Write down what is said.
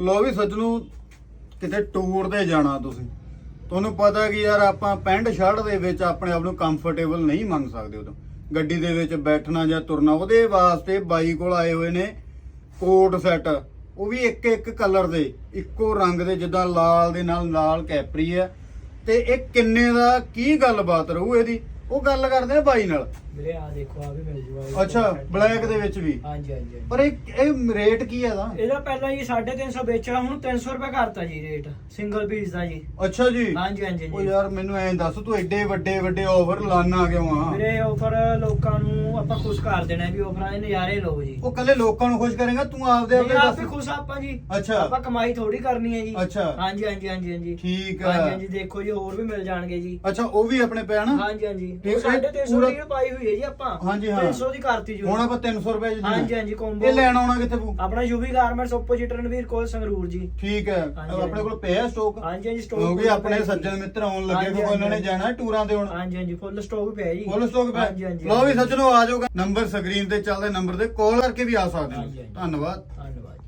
ਲੋ ਵੀ ਸੱਜਣੋ, ਕਿਤੇ ਟੂਰ ਤੇ ਜਾਣਾ ਤੁਸੀਂ। ਤੁਹਾਨੂੰ ਪਤਾ ਕਿ ਯਾਰ ਆਪਾਂ ਪੈਂਟ ਸ਼ਰਟ ਦੇ ਵਿੱਚ ਆਪਣੇ ਆਪ ਨੂੰ ਕੰਫਰਟੇਬਲ ਨਹੀਂ ਮੰਨ ਸਕਦੇ ਉਦੋਂ। ਗੱਡੀ ਦੇ ਵਿੱਚ ਬੈਠਣਾ ਜਾਂ ਤੁਰਨਾ, ਉਹਦੇ ਵਾਸਤੇ ਬਾਈ ਕੋਲ ਆਏ ਹੋਏ ਨੇ ਕੋਟ ਸੈੱਟ। ਉਹ ਵੀ ਇੱਕ ਇੱਕ ਕਲਰ ਦੇ, ਇੱਕੋ ਰੰਗ ਦੇ, ਜਿੱਦਾਂ ਲਾਲ ਦੇ ਨਾਲ ਲਾਲ ਕੈਪਰੀ ਹੈ ਤੇ ਇਹ ਕਿੰਨੇ ਦਾ, ਕੀ ਗੱਲਬਾਤ ਰਹੂ ਇਹਦੀ? ਉਹ ਗੱਲ ਕਰਦੇ ਆ ਬਾਈ ਨਾਲ। ਵੀਰੇ ਆ ਦੇਖੋ ਆ ਵੀ ਮਿਲ ਜੂਗਾ ਅੱਛਾ ਬਲੈਕ ਦੇ ਵਿੱਚ ਵੀ। ਹਾਂਜੀ ਹਾਂਜੀ। ਪਰ ਇਹ ਇਹ ਰੇਟ ਕੀ ਹੈ ਦਾ ਇਹਦਾ ਪਹਿਲਾਂ ਜੀ 350 ਵੇਚਿਆ ਹੁਣ 300 ਰੁਪਏ ਕਰਤਾ ਜੀ ਰੇਟ ਸਿੰਗਲ ਪੀਸ ਦਾ ਜੀ। ਅੱਛਾ ਜੀ। ਹਾਂਜੀ ਹਾਂਜੀ ਉਹ ਯਾਰ ਮੈਨੂੰ ਐਂ ਦੱਸ ਤੂੰ ਐਡੇ ਵੱਡੇ ਵੱਡੇ ਆਫਰ ਲਾਣਾ ਕਿਉਂ ਆ? ਵੀਰੇ ਆਫਰ ਲੋਕਾਂ ਨੂੰ ਆਪਾਂ ਖੁਸ਼ ਕਰ ਦੇਣਾ ਵੀ ਆਫਰਾਂ ਦੇ ਨਜ਼ਾਰੇ ਲਓ ਜੀ। ਉਹ ਕੱਲੇ ਲੋਕਾਂ ਨੂੰ ਖੁਸ਼ ਕਰੇਗਾ ਤੂੰ ਆਪਦੇ ਆਪ ਆਪਦੇ ਹੀ ਖੁਸ਼ ਆਪਾਂ ਜੀ। ਅੱਛਾ। ਆਪਾਂ ਕਮਾਈ ਥੋੜੀ ਕਰਨੀ ਹੈ ਜੀ। ਅੱਛਾ। ਹਾਂਜੀ ਹਾਂਜੀ ਹਾਂਜੀ ਹਾਂਜੀ। ਠੀਕ ਹਾਂਜੀ ਹਾਂਜੀ ਦੇਖੋ ਜੀ ਹੋਰ ਵੀ ਮਿਲ ਜਾਣਗੇ ਜੀ। ਅੱਛਾ ਉਹ ਵੀ ਆਪਣੇ ਨਾ ਹਾਂਜੀ ਹਾਂਜੀ। ਇਹ 350 ਪੂਰਾ- ਦੀ ਪਾਈ ਹੋਈ ਹੈ ਜੀ ਆਪਾਂ। ਹਾਂਜੀ, ਹਾਂ। 300 ਦੀ ਕਰਤੀ ਜੀ ਹੁਣ ਆਪਾਂ 300 ਰੁਪਏ ਚ ਹਾਂਜੀ ਹਾਂਜੀ combo। ਇਹ ਲੈਣ ਆਉਣਾ ਕਿੱਥੇ ਪੂ ਆਪਣਾ ਯੂਵੀ ਗਾਰਮੈਂਟਸ ਆਪੋਜੀਟ ਰਣਵੀਰ ਕੋਲ ਸੰਗਰੂਰ ਜੀ। ਠੀਕ ਹੈ। ਹਾਂਜੀ, ਆਪਣੇ ਕੋਲ ਪਿਆ ਸਟਾਕ ਹਾਂਜੀ ਹਾਂਜੀ ਸਟੋਕ ਕਿਉਂਕਿ ਆਪਣੇ ਸੱਜਣ ਮਿੱਤਰ ਆਉਣ ਲੱਗੇ ਹਾਂਜੀ, ਕਿਉਂਕਿ ਉਹਨਾਂ ਨੇ ਹਾਂਜੀ। ਜਾਣਾ ਟੂਰਾਂ ਤੇ ਹੁਣ। ਹਾਂਜੀ ਹਾਂਜੀ ਫੁੱਲ ਸਟਾਕ ਪਿਆ ਜੀ। ਫੁੱਲ ਸਟਾਕ ਪਿਆ। ਹਾਂਜੀ ਹਾਂਜੀ ਲਓ ਵੀ ਸੱਜਣੋ ਆ ਜਾਓਗਾ ਨੰਬਰ ਸਕਰੀਨ ਤੇ ਚੱਲਦੇ ਨੰਬਰ ਤੇ ਕਾਲ ਕਰਕੇ ਵੀ ਆ ਸਕਦੇ ਹੋ। ਹਾਂਜੀ। ਧੰਨਵਾਦ। ਧੰਨਵਾਦ